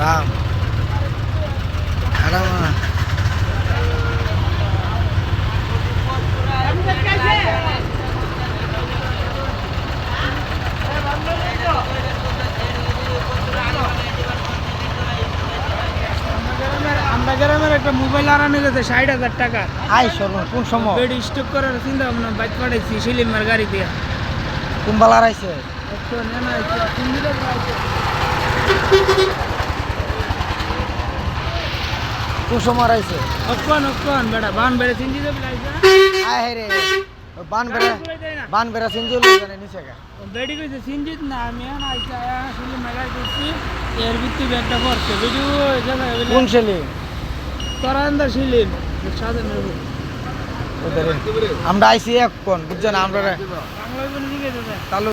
রাম। হ্যাঁ হারামা গ্রামের একটা মোবাইল আরামে গেছে ষাট হাজার টাকা। আই শোনো কোন সময়? বেড করার চিন্তা ভাবনা বাইক পাঠাইছি সিলিমার গাড়ি দিয়া। কুম্বাল আড়াইছে আইছে, তিন দিনের পর আইছে। কোন সময় আড়াইছে অক্ষণ অক্ষণ বেটা বান বেড়ে দেবে লাইছে আয় রে বান বেড়া বান বেড়া সিঞ্জু নিচে গা। বেডি কইছে সিনজিত না আমি এখন আইসা সিলিমের গাড়ি দিচ্ছি। এর ভিত্তি ব্যাগটা পড়ছে ভিডিও কোন ছেলে তোরা আন্দা সিলিম সাজানোর আমরা আইছি এক কোন বুঝছেন আমরা